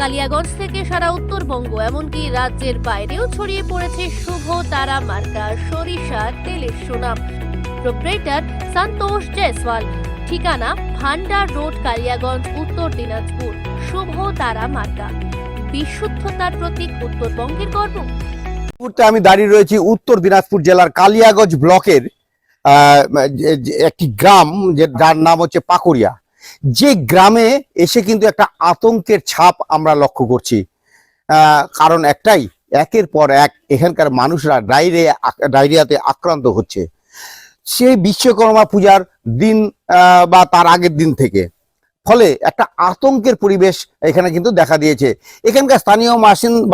কালিয়াগঞ্জ থেকে সারা উত্তরবঙ্গ, এমনকি রাজ্যের বাইরেও ছড়িয়ে পড়েছে শুভ তারা মার্কা, সরিষা, তেলের সুনাম। প্রোপ্রেটার সন্তোষ জয়সওয়াল। ঠিকানা ভান্ডার রোড, কালিয়াগঞ্জ, উত্তর দিনাজপুর। শুভ তারা মার্কা। বিশুদ্ধতার প্রতীক উত্তরবঙ্গের গর্ব। মুহূর্তে আমি দাঁড়িয়ে রয়েছি উত্তর দিনাজপুর জেলার কালিয়াগঞ্জ ব্লকের একটি গ্রাম যার নাম হচ্ছে পাকুড়িয়া। যে গ্রামে এসে কিন্তু একটা আতঙ্কের ছাপ আমরা লক্ষ্য করছি। কারণ একটাই, একের পর এক এখানকার মানুষরা ডায়রিয়া, ডায়রিয়াতে আক্রান্ত হচ্ছে। সেই বিশ্বকর্মা পূজার দিন বা তার আগের দিন থেকে ফলে একটা আতঙ্কের পরিবেশ এখানে কিন্তু দেখা দিয়েছে। এখানকার স্থানীয়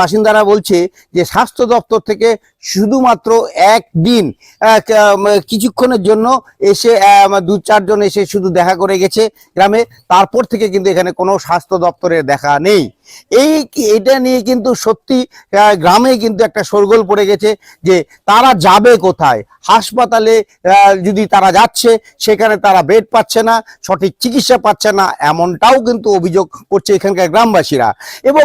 বাসিন্দারা বলছে যে স্বাস্থ্য দপ্তর থেকে শুধুমাত্র একদিন কিছুক্ষণের জন্য এসে দু চারজন এসে শুধু দেখা করে গেছে গ্রামে। তারপর থেকে কিন্তু এখানে কোনো স্বাস্থ্য দপ্তরের দেখা নেই। এই এটা নিয়ে কিন্তু সত্যি গ্রামে কিন্তু একটা শোরগোল পড়ে গেছে যে তারা যাবে কোথায়? হাসপাতালে যদি তারা যাচ্ছে সেখানে তারা বেড পাচ্ছে না সঠিক চিকিৎসা পাচ্ছে না এমনটাও কিন্তু অভিযোগ করছে এখানকার গ্রামবাসীরা। এবং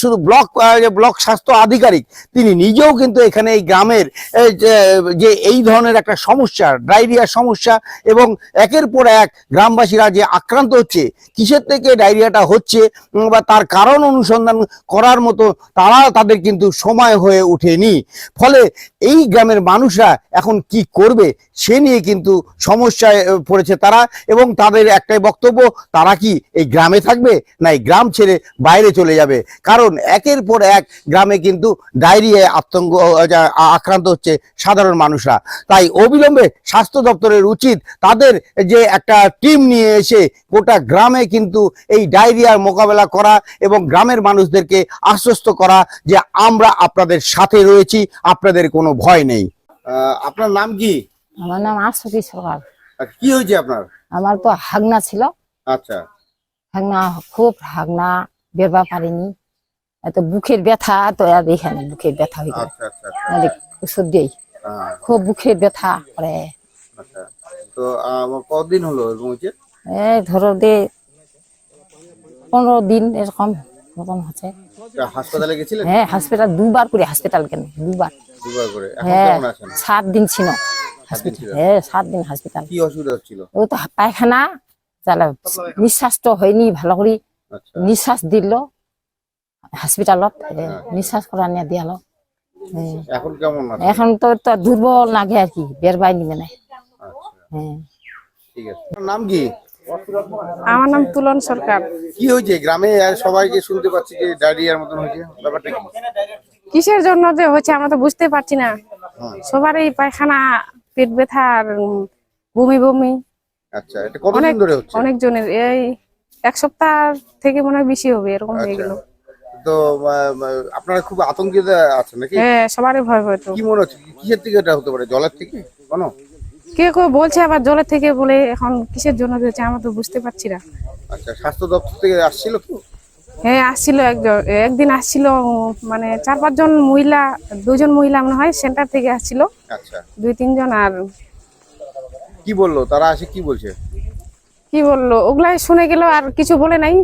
শুধু ব্লক ব্লক স্বাস্থ্য আধিকারিক তিনি নিজেও কিন্তু এখানে এই গ্রামের যে- এই ধরনের একটা সমস্যা ডায়রিয়ার সমস্যা এবং একের পর এক গ্রামবাসীরা যে আক্রান্ত হচ্ছে কিসের থেকে ডায়রিয়াটা হচ্ছে উম, বা তার কারণ অনুসন্ধান করার মতো তারা তাদের কিন্তু সময় হয়ে ওঠেনি। ফলে এই গ্রামের মানুষরা এখন কি করবে, সে নিয়ে কিন্তু সমস্যায় পড়েছে তারা এবং তাদের একটাই বক্তব্য, তারা কি এই গ্রামে থাকবে না এই গ্রাম ছেড়ে বাইরে চলে যাবে? কারণ একের পর এক গ্রামে কিন্তু ডায়রিয়ায় আতঙ্ক আক্রান্ত হচ্ছে সাধারণ মানুষরা। তাই অবিলম্বে স্বাস্থ্য দপ্তরের উচিত তাদের যে একটা টিম নিয়ে এসে গোটা গ্রামে কিন্তু এই ডায়রিয়ার মোকাবেলা করা এবং গ্রামের মানুষদেরকে আশ্বস্ত করা যে আমরা আপনাদের সাথে রয়েছি, আপনাদের কোনো ভয় নেই। আপনার নাম কি? আমার নাম আশুতি সরকার কি হয়েছে আপনার? আমার তো হাগনা ছিল। আচ্ছা। হাগনা খুব হাগনা বেরবা পারিনি। এত বুকের ব্যথা তো আর এখানে বুকের ব্যথা হয়ে গেল আচ্ছা আচ্ছা। মানে ওষুধ দিই। খুব বুকের ব্যথা করে আচ্ছা। তো কতদিন হলো এরকম হচ্ছে এই ধরো দে পনেরো দিন এরকম মতন হচ্ছে। হাসপাতালে গেছিলেন? হ্যাঁ হসপিটাল দুবার করে হসপিটাল কেন দুবার। দুবার করে। হ্যাঁ সাত দিন ছিল। হ্যাঁ সাত দিন হসপিটাল কি অসুবিধা হচ্ছিল? তো পায়খানা তাহলে নিঃশ্বাস তো হয়নি ভালো করে। আচ্ছা। নিঃশ্বাস দিল হসপিটালত নিঃশ্বাস করা নিয়ে দিয়ালো এখন কেমন এখন তো তো দুর্বল লাগে আর কি বের বাই নিবে না। আচ্ছা। হ্যাঁ। ঠিক আছে। নাম কি? আমার নাম তুলন সরকার। কি হয়েছে? গ্রামে সবাইকে শুনতে পাচ্ছি যে ডায়রিয়ার মতন হয়েছে। ব্যাপারটা কি? কিসের জন্য যে হচ্ছে আমরা তো বুঝতে পারছি না। সবারই পায়খানা পেট ব্যথা আর বমি বমি। আচ্ছা এটা কতদিন অনেক ধরে হচ্ছে? অনেক জনের এই এক সপ্তাহ থেকে মনে হয় বেশি হবে এরকম হয়ে আচ্ছা। গেল। তো আপনারা খুব আতঙ্কিত আছেন নাকি? হ্যাঁ সবারই ভয় ভয় তো। কি মনে হচ্ছে? কিসের থেকে এটা হতে পারে? জলের থেকে? কোনো? কে কেউ বলছে আবার জলের থেকে বলে এখন কিসের জন্য হচ্ছে আমরা তো বুঝতে পারছি না। আচ্ছা স্বাস্থ্য দপ্তর থেকে আসছিল তো হ্যাঁ আসছিল একজন একদিন আসছিল মানে চার পাঁচজন মহিলা দুজন মহিলা মনে হয় সেন্টার থেকে আসছিল। আচ্ছা। দুই তিনজন আর কি বলল? তারা আসে কি বলছে? কি বলল? ওগুলাই শুনে গেল আর কিছু বলে নাই।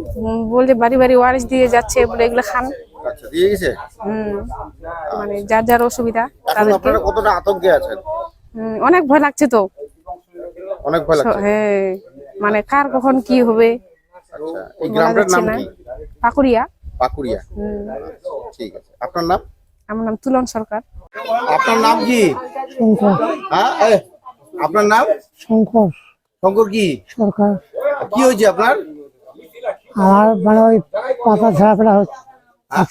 বলছে বাড়ি বাড়ি ওয়ারিস দিয়ে যাচ্ছে বলে এগুলো খান। আচ্ছা দিয়ে গেছে? হুম মানে যার যার অসুবিধা আপনারা কতটা আতঙ্কে আছেন? অনেক ভয় লাগছে তো। অনেক ভয় লাগছে? হ্যাঁ মানে কার কখন কি হবে? আচ্ছা এই গ্রামটার নাম কি? পাকুড়িয়া পাকুড়িয়া ঠিক আছে। আপনার নাম? আমার নাম তুলন সরকার। আপনার নাম কি? শঙ্কর। হ্যাঁ আপনার নাম? শঙ্কর। শঙ্কর কি? সরকার। কি হয়েছে আপনার? আমার মানে ওই পাতা ঝাড়াফেরা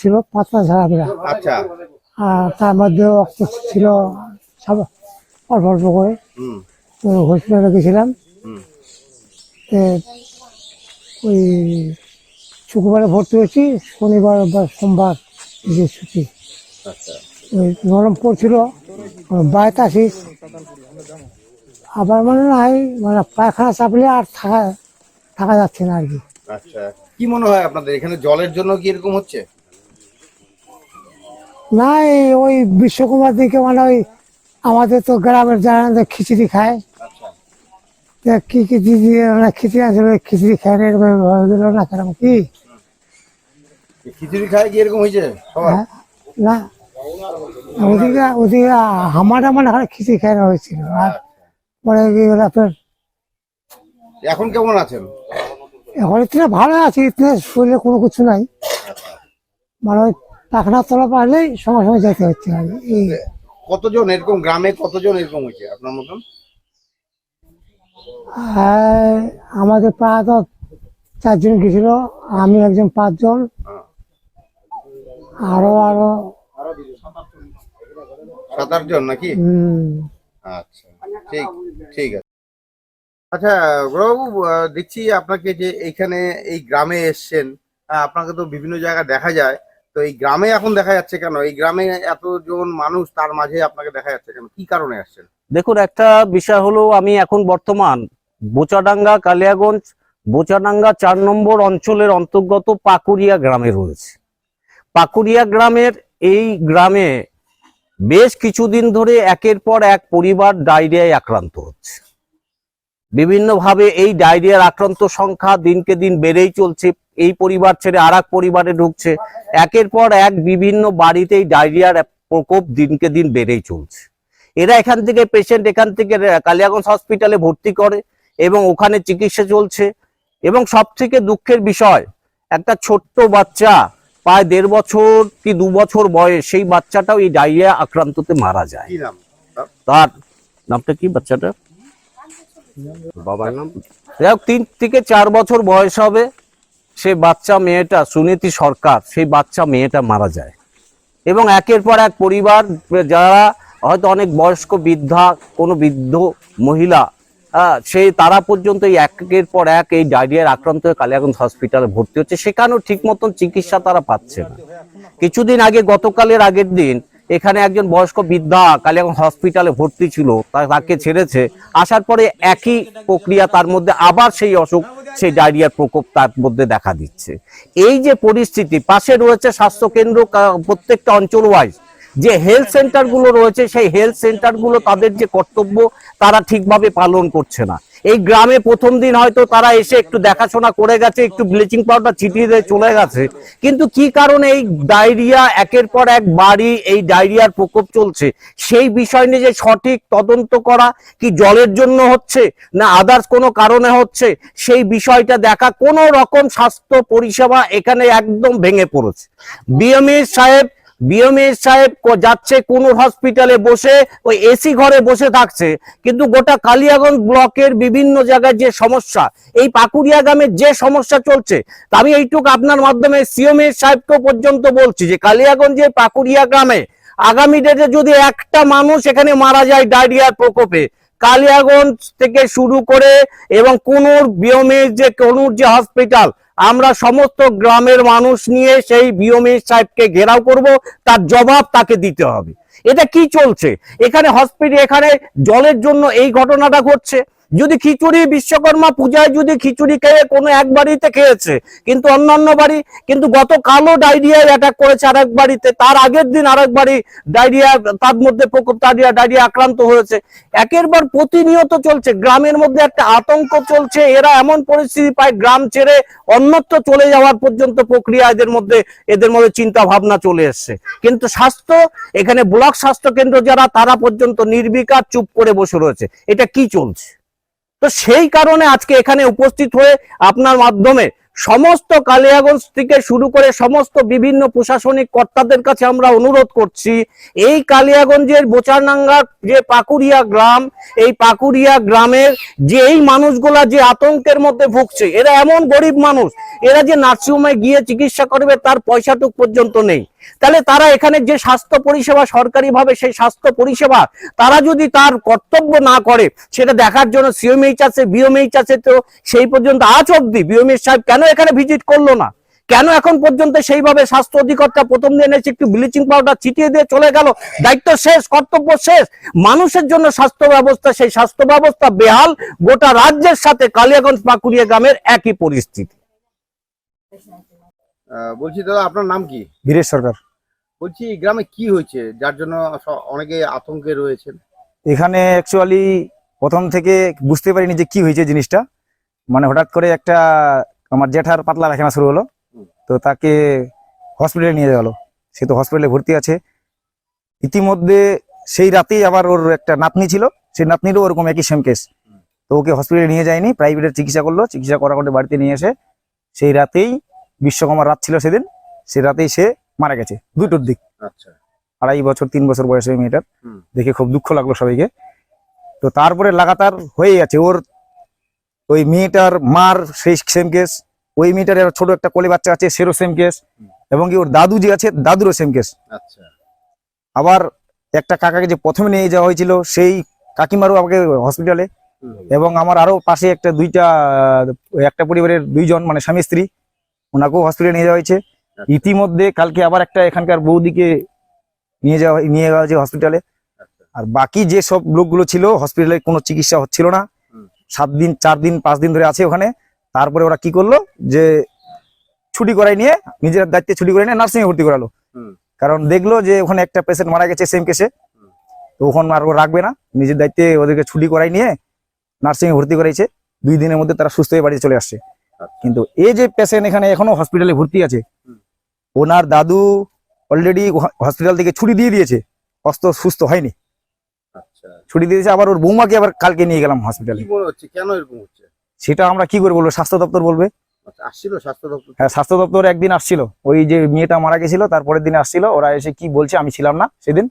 ছিল পাতা ঝাড়াফেরা। আচ্ছা। আর তার মধ্যে রক্ত ছিল অল্প অল্প করে। তো হসপিটালে গেছিলাম। ওই শুক্রবারে ভর্তি হয়েছি শনিবার বা সোমবার যে ছুটি। আচ্ছা। ওই নরম পড়ছিল বাড়িতে আসি আবার মানে নাই মানে পায়খানা চাপলে আর থাকা থাকা যাচ্ছে না আর কি। আচ্ছা। কি মনে হয় আপনাদের এখানে জলের জন্য কি এরকম হচ্ছে? না ওই বিশ্বকুমার দিকে মানে ওই আমাদের তো গ্রামের যারা খিচুড়ি খায় কি কি দিদি মানে খিচুড়ি আসলে খিচুড়ি খায় না এরকম হয়ে গেল না কেরম কি? খিচুড়ি খায় কি এরকম হয়েছে হ্যাঁ, না। ওদিকে ওদিকে হামাটা মানে খালি খিচুড়ি খায় না হয়েছিল। আর পরে আপনার এখন কেমন আছেন? এখন ইতনে ভালো আছি ইতনে শরীরে কোনো কিছু নাই। মানে ওই পাখনা তলা পারলেই সঙ্গে সঙ্গে যেতে হচ্ছে কতজন এরকম গ্রামে কতজন এরকম হয়েছে আপনার মতন? আর আমাদের প্রায় তো চারজন গেছিল আমি একজন পাঁচজন আরও আরও। সাত আটজন নাকি? আচ্ছা ঠিক ঠিক আছে। আচ্ছা আহ, দেখছি আপনাকে যে এইখানে এই গ্রামে এসছেন আপনাকে তো বিভিন্ন জায়গায় দেখা যায়। তো এই গ্রামে এখন দেখা যাচ্ছে কেন? এই গ্রামে এতজন মানুষ তার মাঝে আপনাকে দেখা যাচ্ছে কেন? কি কারণে আসছেন? দেখুন, একটা বিষয় হলো আমি এখন বর্তমান বোচাডাঙ্গা, কালিয়াগঞ্জ, বোচাডাঙ্গা চার নম্বর অঞ্চলের অন্তর্গত পাকুড়িয়া গ্রামে রয়েছে। পাকুড়িয়া গ্রামের এই গ্রামে বেশ কিছুদিন ধরে একের পর এক পরিবার ডায়রিয়ায় আক্রান্ত হচ্ছে। বিভিন্নভাবে এই ডায়রিয়ার আক্রান্ত সংখ্যা দিনকে দিন বেড়েই চলছে। এই পরিবার ছেড়ে আর পরিবারে ঢুকছে। একের পর এক বিভিন্ন বাড়িতেই ডায়রিয়ার প্রকোপ দিনকে দিন বেড়েই চলছে। এরা এখান থেকে পেশেন্ট এখান থেকে কালিয়াগঞ্জ হসপিটালে ভর্তি করে এবং ওখানে চিকিৎসা চলছে। এবং সব থেকে দুঃখের বিষয় একটা ছোট্ট বাচ্চা প্রায় দেড় বছর কি দু বছর বয়স সেই বাচ্চাটাও এই ডায়রিয়া আক্রান্ততে মারা যায়। তার নামটা কি বাচ্চাটা বাবার নাম? যাই তিন থেকে চার বছর বয়স হবে সে বাচ্চা মেয়েটা, সুনীতি সরকার। সেই বাচ্চা মেয়েটা মারা যায়। এবং একের পর এক পরিবার, যারা হয়তো অনেক বয়স্ক বৃদ্ধা, কোনো বৃদ্ধ মহিলা সেই তারা পর্যন্ত এই একের পর এক এই ডায়রিয়ার আক্রান্ত হয়ে কালিয়াগঞ্জ হসপিটালে ভর্তি হচ্ছে। সেখানেও ঠিক মতন চিকিৎসা তারা পাচ্ছে না। কিছুদিন আগে, গতকালের আগের দিন এখানে একজন বয়স্ক বৃদ্ধা কালিয়াগঞ্জ হসপিটালে ভর্তি ছিল তাকে ছেড়েছে। আসার পরে একই প্রক্রিয়া তার মধ্যে আবার সেই অসুখ, সেই ডায়রিয়ার প্রকোপ তার মধ্যে দেখা দিচ্ছে। এই যে পরিস্থিতি, পাশে রয়েছে স্বাস্থ্য কেন্দ্র কা- প্রত্যেকটা অঞ্চল ওয়াইজ যে হেলথ সেন্টারগুলো রয়েছে, সেই হেলথ সেন্টারগুলো তাদের যে কর্তব্য, তারা ঠিকভাবে পালন করছে না। এই গ্রামে প্রথম দিন হয়তো তারা এসে একটু দেখাশোনা করে গেছে, একটু ব্লিচিং পাউডার ছিটিয়ে দিয়ে চলে গেছে। কিন্তু কি কারণে এই ডায়রিয়া, একের পর এক বাড়ি এই ডায়রিয়ার প্রকোপ চলছে? সেই বিষয় নিয়ে যে সঠিক তদন্ত করা কি জলের জন্য হচ্ছে, না আদার্স কোনো কারণে হচ্ছে, সেই বিষয়টা দেখা কোনো রকম স্বাস্থ্য পরিষেবা এখানে একদম ভেঙে পড়েছে। বিএমই সাহেব বিএমএ সাহেব যাচ্ছে কোন হসপিটালে বসে, ওই এসি ঘরে বসে থাকছে। কিন্তু গোটা কালিয়াগঞ্জ ব্লকের বিভিন্ন জায়গায় যে সমস্যা, এই পাকুড়িয়া গ্রামের যে সমস্যা চলছে, তা আমি এইটুকু আপনার মাধ্যমে সিএমএ সাহেবকে পর্যন্ত বলছি যে কালিয়াগঞ্জের পাকুড়িয়া গ্রামে আগামী ডেটে যদি একটা মানুষ এখানে মারা যায় ডায়রিয়ার প্রকোপে কালিয়াগঞ্জ থেকে শুরু করে এবং কোনুর, বিয়মের যে, কোনুর যে হসপিটাল আমরা সমস্ত গ্রামের মানুষ নিয়ে সেই বিওমের সাহেবকে ঘেরাও করব, তার জবাব তাকে দিতে হবে। এটা কি চলছে? এখানে হসপিটাল এখানে জলের জন্য এই ঘটনাটা ঘটছে। যদি খিচুড়ি বিশ্বকর্মা পূজায় যদি খিচুড়ি খেয়ে কোনো এক বাড়িতে খেয়েছে, কিন্তু অন্যান্য বাড়ি, কিন্তু গতকালও ডায়রিয়ায় অ্যাটাক করেছে আরেক বাড়িতে, তার আগের দিন আরেক বাড়ি ডায়রিয়া, তার মধ্যে প্রকোপ ডায়রিয়া ডায়রিয়া আক্রান্ত হয়েছে। একের পর প্রতিনিয়ত চলছে, গ্রামের মধ্যে একটা আতঙ্ক চলছে, এরা এমন পরিস্থিতি পায়, গ্রাম ছেড়ে অন্যত্র চলে যাওয়ার পর্যন্ত প্রক্রিয়া এদের মধ্যে এদের মধ্যে চিন্তা ভাবনা চলে এসছে। কিন্তু স্বাস্থ্য, এখানে ব্লক স্বাস্থ্য কেন্দ্র যারা, তারা পর্যন্ত নির্বিকার চুপ করে বসে রয়েছে। এটা কি চলছে? তো সেই কারণে আজকে এখানে উপস্থিত হয়ে আপনার মাধ্যমে সমস্ত কালিয়াগঞ্জ থেকে শুরু করে সমস্ত বিভিন্ন প্রশাসনিক কর্তাদের কাছে আমরা অনুরোধ করছি, এই কালিয়াগঞ্জের বোচারনাঙ্গা যে পাকুড়িয়া গ্রাম, এই পাকুড়িয়া গ্রামের যে এই মানুষগুলা যে আতঙ্কের মধ্যে ভুগছে, এরা এমন গরিব মানুষ, এরা যে নার্সিংহোমে গিয়ে চিকিৎসা করবে তার পয়সাটুক পর্যন্ত নেই। তাহলে তারা এখানে যে স্বাস্থ্য পরিষেবা সরকারিভাবে সেই স্বাস্থ্য পরিষেবা তারা যদি তার কর্তব্য না করে, সেটা দেখার জন্য সিএমএইচ আছে বিএমএইচ আছে তো সেই পর্যন্ত আজ অব্দি বিএমএইচ সাহেব কেন এখানে ভিজিট করল না? কেন এখন পর্যন্ত সেইভাবে স্বাস্থ্য অধিকর্তা প্রথম দিন এসে একটু ব্লিচিং পাউডার ছিটিয়ে দিয়ে চলে গেল? দায়িত্ব শেষ, কর্তব্য শেষ। মানুষের জন্য স্বাস্থ্য ব্যবস্থা, সেই স্বাস্থ্য ব্যবস্থা বেহাল, গোটা রাজ্যের সাথে কালিয়াগঞ্জ পাকুড়িয়া গ্রামের একই পরিস্থিতি। বলছি দাদা আপনার নাম কি? বীরেশ সরকার। বলছি গ্রামে কি হয়েছে? যার জন্য অনেকে আতঙ্কে রয়েছেন। এখানে অ্যাকচুয়ালি প্রথম থেকে বুঝতে পারিনি যে কি হয়েছে জিনিসটা। মানে হঠাৎ করে একটা আমার জেঠার পাতলা পায়খানা শুরু হলো। তো তাকে হসপিটালে নিয়ে হলো। সে তো হসপিটালে ভর্তি আছে। ইতিমধ্যে সেই রাতেই আবার ওর একটা নাতনি ছিল। সেই নাতনিরও ওরকম একই সেম কেস তো ওকে হসপিটালে নিয়ে যায়নি। প্রাইভেটের চিকিৎসা করল। চিকিৎসা করা করে বাড়িতে নিয়ে এসে সেই রাতেই বিশ্বকর্মার রাত ছিল সেদিন সে রাতেই সে মারা গেছে দুটোর দিক। আচ্ছা। আড়াই বছর তিন বছর বয়স ওই মেয়েটার। দেখে খুব দুঃখ লাগল সবাইকে। তো তারপরে লাগাতার হয়ে গেছে ওর ওই মেয়েটার মার সেই সেম কেস ওই মেয়েটার ছোট একটা কোলে বাচ্চা আছে সেরও সেম কেস এবং কি ওর দাদু যে আছে দাদুরও সেম কেস আচ্ছা। আবার একটা কাকাকে যে প্রথমে নিয়ে যাওয়া হয়েছিল সেই কাকিমারও আমাকে হসপিটালে এবং আমার আরও পাশে একটা দুইটা একটা পরিবারের দুইজন মানে স্বামী স্ত্রী ওনাকেও হসপিটালে নিয়ে যাওয়া হয়েছে। ইতিমধ্যে কালকে আবার একটা এখানকার বৌদিকে নিয়ে যাওয়া নিয়ে যাওয়া হয়েছে হসপিটালে আচ্ছা। আর বাকি যে সব লোকগুলো ছিল হসপিটালে কোনো চিকিৎসা হচ্ছিল না। সাত দিন চার দিন পাঁচ দিন ধরে আছে ওখানে। তারপরে ওরা কি করল যে ছুটি করাই নিয়ে নিজের দায়িত্বে ছুটি করে নিয়ে নার্সিংয়ে ভর্তি করালো। কারণ দেখল যে ওখানে একটা পেশেন্ট মারা গেছে সেম কেসে তো ওখানে আর রাখবে না। নিজের দায়িত্বে ওদেরকে ছুটি করাই নিয়ে নার্সিংয়ে ভর্তি করাইছে। দুই দিনের মধ্যে তারা সুস্থ হয়ে বাড়িতে চলে আসছে। আচ্ছা। কিন্তু এই যে পেশেন্ট এখানে এখনও হসপিটালে ভর্তি আছে ওনার দাদু অলরেডি হসপিটাল থেকে ছুটি দিয়ে দিয়েছে অস্ত সুস্থ হয়নি। আচ্ছা। ছুটি দিয়েছে আবার ওর বৌমাকে আবার কালকে নিয়ে গেলাম হসপিটালে কেন এরকম হচ্ছে? সেটা আমরা কি করে বলব? স্বাস্থ্য দপ্তর বলবে। আচ্ছা আসছিল স্বাস্থ্য দপ্তর? হ্যাঁ স্বাস্থ্য দপ্তর একদিন আসছিল। ওই যে মেয়েটা মারা গেছিল তারপরের দিন আসছিল। ওরা এসে কি বলছে আমি ছিলাম না সেদিন।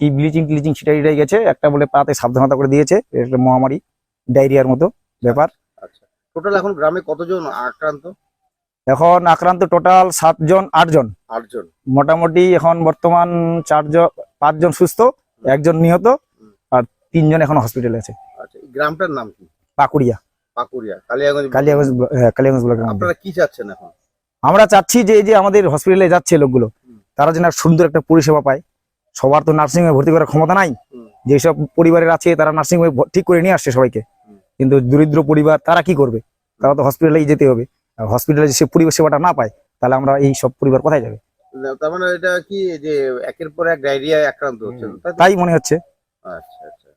কি ব্লিচিং টিলিচিং ছিটাই গেছে। একটা বলে পাতে সাবধানতা করে দিয়েছে। একটা মহামারী ডায়রিয়ার মতো ব্যাপার। আচ্ছা টোটাল এখন গ্রামে কতজন আক্রান্ত? এখন আক্রান্ত টোটাল সাতজন আটজন। আটজন। মোটামুটি এখন বর্তমান চারজন পাঁচজন সুস্থ একজন নিহত আর তিনজন এখন হসপিটালে আছে। আচ্ছা গ্রামটার নাম কি? পাকুড়িয়া। পাকুড়িয়া কালিয়াগঞ্জ কালিয়াগঞ্জ হ্যাঁ, কালিয়াগঞ্জ ব্লকের আপনারা কি চাচ্ছেন এখন? আমরা চাচ্ছি যে এই যে আমাদের হসপিটালে যাচ্ছে লোকগুলো তারা যেন সুন্দর একটা পরিষেবা পায়। সবার তো নার্সিং হোমে ভর্তি করার ক্ষমতা নাই। যেসব পরিবারের আছে তারা নার্সিং হোমে ঠিক করে নিয়ে আসছে সবাইকে। কিন্তু দরিদ্র পরিবার তারা কি করবে? তারা তো হসপিটালেই যেতে হবে। আর হসপিটালে যে সে পরিষেবাটা না পায় তাহলে আমরা এই সব পরিবার কোথায় যাবে? তার মানে এটা কি যে একের পর এক ডায়রিয়ায় আক্রান্ত হচ্ছে? তাই মনে হচ্ছে। আচ্ছা আচ্ছা।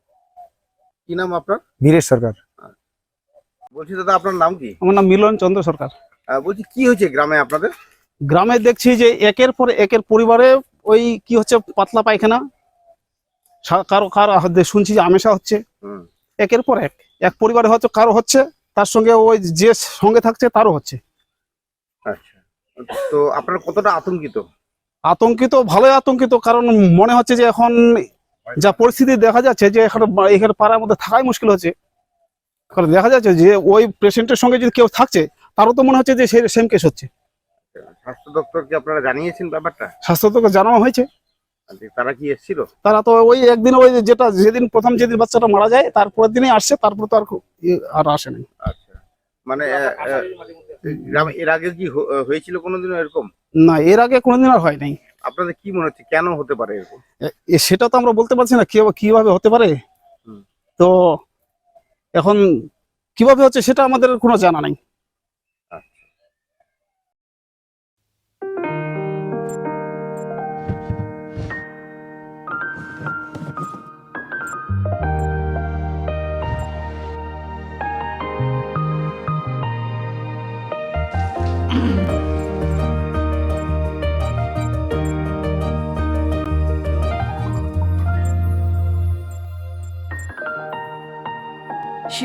কি নাম আপনার? বীরেশ সরকার। বলছি দাদা আপনার নাম কি? আমার নাম মিলন চন্দ্র সরকার। আহ, বলছি কি হয়েছে গ্রামে আপনাদের? গ্রামে দেখছি যে একের পর একের পরিবারে ওই কি হচ্ছে পাতলা পায়খানা। কারও কারও শুনছি যে আমেশা হচ্ছে। হুম। একের পর এক। এক পরিবারে হয়তো কারও হচ্ছে তার সঙ্গে ওই যে সঙ্গে থাকছে তারও হচ্ছে। আচ্ছা। তো আপনারা কতটা আতঙ্কিত? আতঙ্কিত ভালোই আতঙ্কিত কারণ মনে হচ্ছে যে এখন যা পরিস্থিতি দেখা যাচ্ছে যে এখানে এখানে পাড়ার মধ্যে থাকাই মুশকিল হচ্ছে। কারণ দেখা যাচ্ছে যে ওই পেশেন্টের সঙ্গে যদি কেউ থাকছে তারও তো মনে হচ্ছে যে সেই সেম কেস হচ্ছে। স্বাস্থ্য দপ্তরকে আপনারা জানিয়েছেন ব্যাপারটা? স্বাস্থ্য দপ্তর জানানো হয়েছে। তারা কি এসেছিল? তারা তো ওই একদিন ওই যেটা যেদিন প্রথম যেদিন বাচ্চাটা মারা যায় তারপরের দিনই আসছে তারপর তো আর আর আসে নাই আচ্ছা মানে গ্রামে এর আগে কি হয়েছিল কোনোদিনও এরকম? না এর আগে কোনোদিন আর হয় নাই আপনাদের কি মনে হচ্ছে কেন হতে পারে এরকম? সেটা তো আমরা বলতে পারছি না কীভাবে কীভাবে হতে পারে? তো এখন কীভাবে হচ্ছে সেটা আমাদের কোনো জানা নাই।